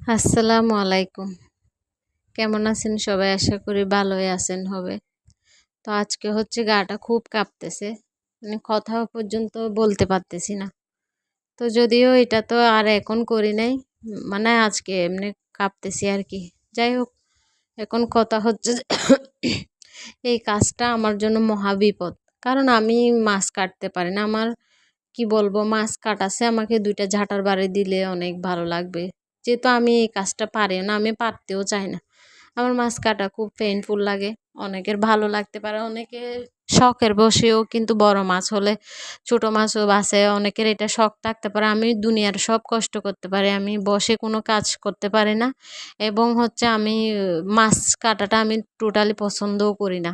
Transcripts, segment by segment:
আসসালামু আলাইকুম। কেমন আছেন সবাই? আশা করি ভালোই আছেন হবে। তো আজকে হচ্ছে গাটা খুব কাঁপতেছে। মানে কথা পর্যন্ত বলতে পারতেছি না। তো যদিও এটা তো আর এখন করি নাই মানে আজকে এমনি কাঁপতেছি আর কি। যাই হোক, এখন কথা হচ্ছে এই কাজটা আমার জন্য মহা বিপদ। কারণ আমি মাছ কাটতে পারি না। আমার, কি বলব, মাছ কাটাছে আমাকে দুইটা ঝাঁটার বাড়ি দিলে অনেক ভালো লাগবে। যেহেতু আমি এই কাজটা পারি না, আমি পারতেও চাই না। আমার মাছ কাটা খুব পেইনফুল লাগে, অনেকের ভালো লাগতে পারে অনেকে শখের বসেও কিন্তু বড় মাছ হলে ছোট মাছও বাসে অনেকের এটা শখ থাকতে পারে, আমি দুনিয়ার সব কষ্ট করতে পারি, আমি বসে কোনো কাজ করতে পারি না এবং হচ্ছে আমি মাছ কাটাটা আমি টোটালি পছন্দও করি না।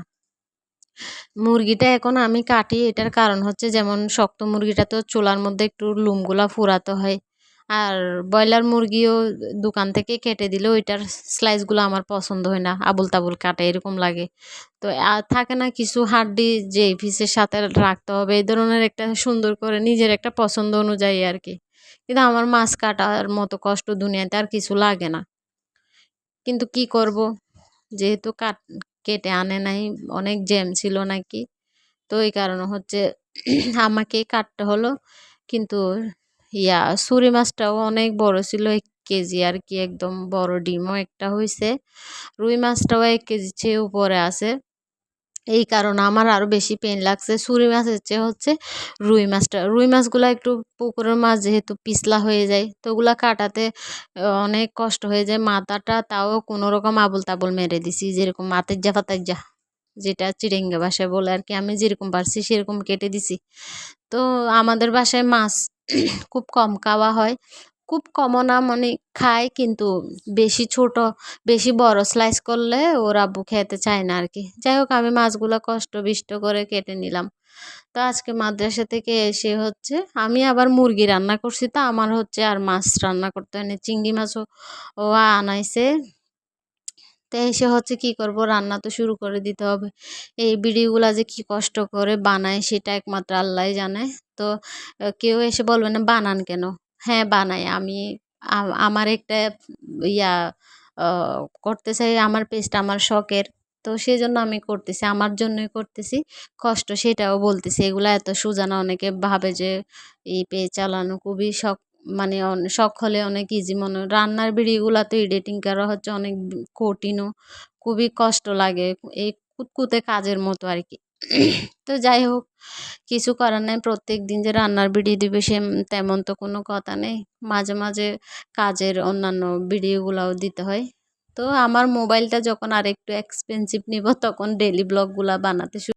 মুরগিটা এখন আমি কাটি, এটার কারণ হচ্ছে যেমন শক্ত মুরগিটা তো চুলার মধ্যে একটু লুমগুলা ফুরাতে হয় আর ব্রয়লার মুরগিও দোকান থেকে কেটে দিলে ওইটার স্লাইসগুলো আমার পছন্দ হয় না আবুল তাবুল কাটা, এরকম লাগে। তো আর থাকে না কিছু হাড্ডি যে পিসের সাথে রাখতে হবে, এই ধরনের একটা সুন্দর করে নিজের একটা পছন্দ অনুযায়ী আর কি। কিন্তু আমার মাছ কাটার মতো কষ্ট দুনিয়াতে আর কিছু লাগে না। কিন্তু কি করব? যেহেতু কাট, কেটে আনে নাই, অনেক জ্যাম ছিল নাকি, তো এই কারণে হচ্ছে আমাকেই কাটতে হলো। কিন্তু ইয়া, সুরি মাছটাও অনেক বড় ছিল, এক কেজি আর কি একদম বড় ডিমও একটা হয়েছে রুই মাছটাও এক কেজি চেয়ে উপরে আছে। এই কারণে আমার আরও বেশি পেন লাগছে। সুরি মাছের চেয়ে হচ্ছে রুই মাছটা। রুই মাছগুলো একটু পুকুরের মাছ যেহেতু পিছলা হয়ে যায়, তো ওগুলো কাটাতে অনেক কষ্ট হয়ে যায়। মাথাটা তাও কোনো রকম আবল তাবল মেরে দিছি, যেরকম মাতের যা ফাতার যা যেটা চিড়েঙ্গে বাসায় বলে আর কি আমি যেরকম পারছি সেরকম কেটে দিছি। তো আমাদের বাসায় মাছ খুব কম খাওয়া হয়। খুব কমও না মানে খায় কিন্তু বেশি ছোট, বেশি বড় স্লাইস করলে ওর আব্বু খেতে চায় না আর কি যাই হোক, আমি মাছগুলো কষ্ট বিষ্ট করে কেটে নিলাম। তো আজকে মাদ্রাসা থেকে এসে হচ্ছে আমি আবার মুরগি রান্না করছি। তো আমার হচ্ছে আর মাছ রান্না করতে হয়নি। চিংড়ি মাছও ও আনাইছে। তো এসে হচ্ছে কি করব? রান্না তো শুরু করে দিতে হবে। এই ভিডিওগুলো যে কি কষ্ট করে বানায় সেটা একমাত্র আল্লাহ জানে। তো কেউ এসে বলবে না, বানান কেন? হ্যাঁ বানাই। আমি আমার একটা ইয়া করতে চাই, আমার পেজটা আমার শখের। তো সেই জন্য আমি করতেছি, আমার জন্যই করতেছি। কষ্ট সেটাও বলতেছি। এগুলো এত সুজানা অনেকে ভাবে যে, এই পেজ চালানো খুবই শখ মানে শখ হলে অনেক ইজি মনে, রান্নার ভিডিওগুলো তো এডিটিং করা হচ্ছে অনেক কঠিনও, খুবই কষ্ট লাগে, এই কুতকুতে কাজের মতো আর কি তো যাই হোক, কিছু করার নেই, প্রত্যেক দিন যে রান্নার ভিডিও দিবে সে তেমন তো কোনো কথা নেই, মাঝে মাঝে কাজের অন্যান্য ভিডিওগুলোও দিতে হয়। তো আমার মোবাইলটা যখন আর একটু এক্সপেন্সিভ নিব, তখন ডেলি ব্লগগুলো বানাতে শুরু